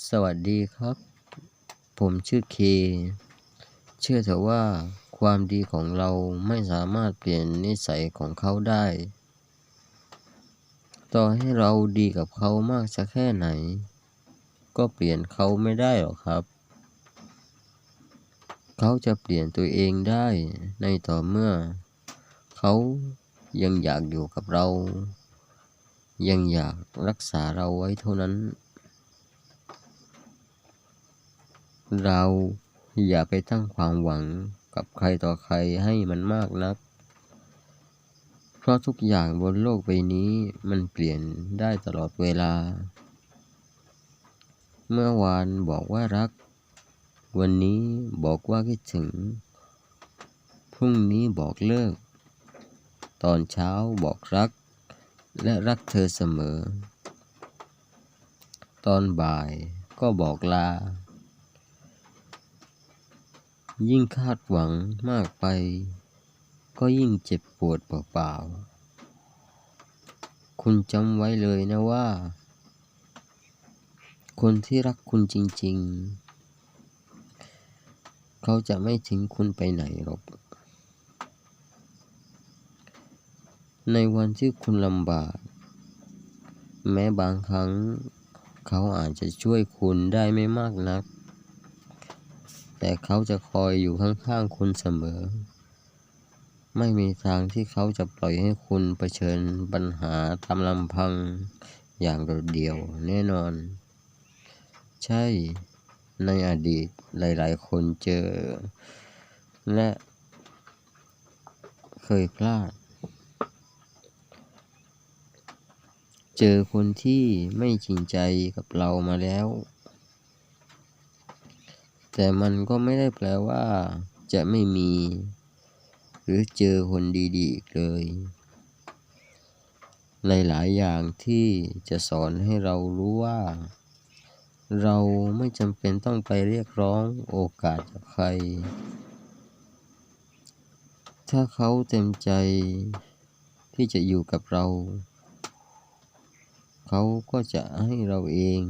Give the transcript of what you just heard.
สวัสดีครับ ผมชื่อเค เชื่อเถอะว่าความดีของเราไม่สามารถเปลี่ยนนิสัยของเขาได้ ต่อให้เราดีกับเขามากสักแค่ไหน ก็เปลี่ยนเขาไม่ได้หรอกครับ เขาจะเปลี่ยนตัวเองได้ในต่อเมื่อ เขายังอยากอยู่กับเรา ยังอยากรักษาเราไว้เท่านั้น เราอย่าไปตั้งความหวังกับใครต่อใครให้มันมากนัก เพราะทุกอย่างบนโลกใบนี้มันเปลี่ยนได้ตลอดเวลา เมื่อวานบอกว่ารัก วันนี้บอกว่าคิดถึง พรุ่งนี้บอกเลิก ตอนเช้าบอกรัก และรักเธอเสมอ ตอนบ่ายก็บอกลา ยิ่งคาดหวังมากไป ก็ยิ่งเจ็บปวดเปล่าๆ คุณจำไว้เลยนะว่า คนที่รักคุณจริงๆ เขาจะไม่ทิ้งคุณไปไหนหรอก ในวันที่คุณลำบาก แม้บางครั้ง เขาอาจจะช่วยคุณได้ไม่มากนัก แต่เขาจะคอยอยู่ข้างๆคุณเสมอ ไม่มีทางที่เขาจะปล่อยให้คุณเผชิญปัญหาตามลำพังอย่างโดดเดี่ยวแน่นอน ใช่ในอดีตหลายๆ คนเจอ และเคยพลาด เจอคนที่ไม่จริงใจกับเรามาแล้ว แต่มันก็ไม่ได้แปลว่า จะไม่มี หรือเจอคนดีๆอีกเลย หลายๆอย่างที่จะสอนให้เรารู้ว่า เราไม่จำเป็นต้องไปเรียกร้องโอกาสจากใคร ถ้าเขาเต็มใจที่จะอยู่กับเรา เขาก็จะให้เราเอง